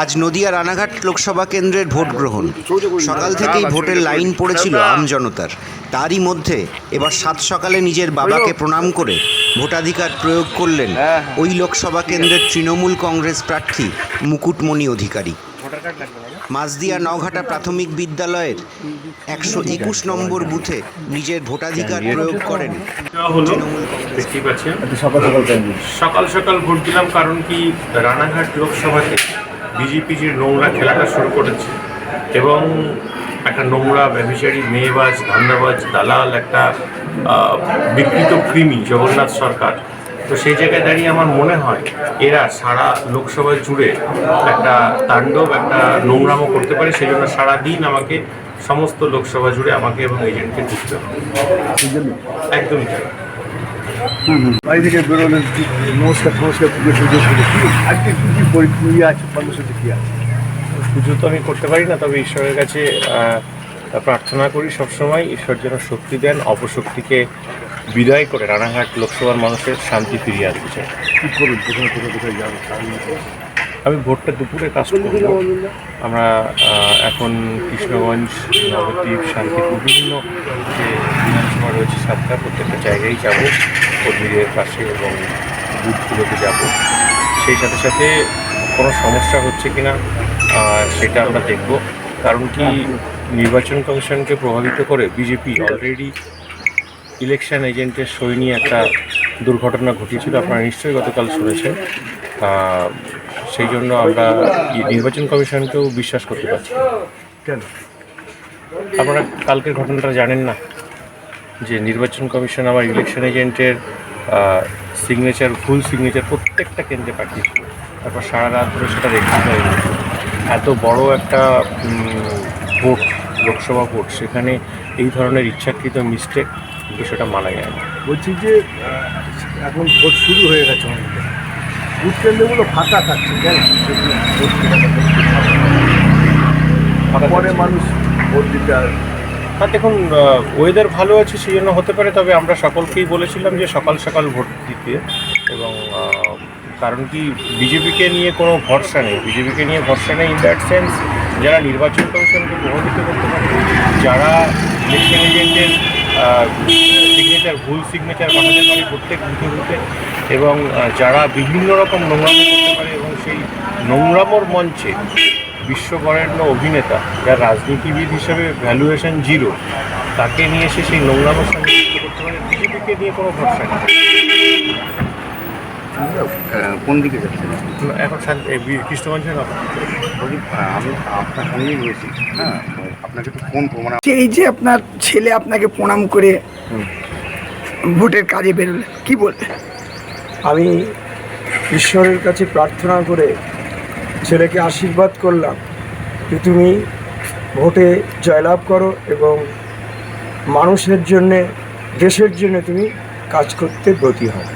আজ নদিয়া রানাঘাট লোকসভা কেন্দ্রের ভোট গ্রহণ। সকাল থেকেই ভোটের লাইন পড়েছিল আমজনতার তারই মধ্যে এবার সাত সকালে নিজের বাবাকে প্রণাম করে ভোটাধিকার প্রয়োগ করলেন ওই লোকসভা কেন্দ্রের তৃণমূল কংগ্রেস প্রার্থী মুকুটমণি অধিকারী। মাঝদিয়া নঘাটা প্রাথমিক বিদ্যালয়ের একশো একুশ নম্বর বুথে নিজের ভোটাধিকার প্রয়োগ করেন সকাল সকাল ভোট দিলাম, কারণ কি রানাঘাট লোকসভাতে বিজেপি যে নোংরা খেলাটা শুরু করেছে। এবং একটা নোংরা ব্যবসায়ী মেয়েবাজ ধান্দাবাজ দালাল একটা বিকৃত কৃমি জগন্নাথ সরকার। তো সেই জায়গায় দাঁড়িয়ে আমার মনে হয় এরা সারা লোকসভা জুড়ে একটা তাণ্ডব একটা নোংরামো করতে পারে। সেই জন্য সারাদিন আমাকে সমস্ত লোকসভা জুড়ে আমাকে এবং এজেন্টকে ঢুকতে হবে। একদমই তাই। বাড়ি থেকে বেরোলেন কি নমস্কার নমস্কার পুজো পুজো পুজো কি? আজকে কি কি পরীক্ষা আছে? মানুষের সাথে কি আছে? পুজো তো আমি করতে পারি না তবে ঈশ্বরের কাছে প্রার্থনা করি সবসময় ঈশ্বর যেন শক্তি দেন অপশক্তিকে বিদায় করে রানাঘাট লোকসভার মানুষের শান্তি ফিরিয়ে চাই। কি করবেন কোথায় কোথায় কোথায় যাবেন আমি ভোটটা দুপুরে কাজ করব। আমরা এখন কৃষ্ণগঞ্জ নবদ্বীপ শান্তিপুর বিভিন্ন যে বিধানসভা রয়েছে সাতটা প্রত্যেকটা জায়গায় যাব কর্মীদের পাশে এবং বুথগুলোতে যাব। সেই সাথে সাথে কোনো সমস্যা হচ্ছে কি না সেটা আমরা দেখব। কারণ কি নির্বাচন কমিশনকে প্রভাবিত করে বিজেপি অলরেডি ইলেকশন এজেন্টের সই নিয়ে একটা দুর্ঘটনা ঘটিয়েছিল আপনারা নিশ্চয়ই গতকাল শুনেছেন। সেই জন্য আমরা এই নির্বাচন কমিশনকেও বিশ্বাস করতে পারছি। কেন? আপনারা কালকের ঘটনাটা জানেন না? যে নির্বাচন কমিশন আমার ইলেকশন এজেন্টের সিগনেচার ভুল সিগনেচার প্রত্যেকটা কেন্দ্রে পাঠিয়েছিল। তারপর সারা রাত ধরে সেটা রেখে এত বড় একটা ভোট লোকসভা ভোট সেখানে এই ধরনের ইচ্ছাকৃত মিস্টেক কিন্তু সেটা মানা যায় না। বলছি যে এখন ভোট শুরু হয়ে গেছে অনেক বুথ কেন্দ্রগুলো ফাঁকা থাকছে পরে মানুষ ভোট দিতে আর দেখুন ওয়েদার ভালো আছে সেই জন্য হতে পারে, তবে আমরা সকলকেই বলেছিলাম যে সকাল সকাল ভোট দিতে। এবং কারণ কি, বিজেপিকে নিয়ে কোনো ভরসা নেই। বিজেপিকে নিয়ে ভরসা নেই ইন দ্যাট সেন্স যারা নির্বাচন কমিশনকে প্রভাবিত করতে পারে, যারা ইলেকশন এজেন্টের সিগনেচার ভুল সিগনেচার পাঠাতে পারে প্রত্যেক বুথে বুথে এবং যারা বিভিন্ন রকম নোংরামো করতে পারে এবং সেই নোংরামোর মঞ্চে বিশ্ববরেণ্য অভিনেতা যার রাজনীতিবিদ হিসেবে ভ্যালুয়েশন জিরো তাকে নিয়ে এসে সেই সঙ্গে যুক্ত করতে পারে বিজেপিকে নিয়ে কোনো ভরসা নেই। কোন দিকে যাচ্ছেন? এখন কৃষ্ণগঞ্জের আমি আপনার সঙ্গেই রয়েছি হ্যাঁ? আপনাকে তো ফোন মানে এই যে আপনার ছেলে আপনাকে প্রণাম করে ভোটের কাজে বেরোলেন কি বলবেন? আমি ঈশ্বরের কাছে প্রার্থনা করে ছেলেকে আশীর্বাদ করলাম যে তুমি ভোটে জয়লাভ করো এবং মানুষের জন্যে, দেশের জন্য তুমি কাজ করতে ব্রতী হও।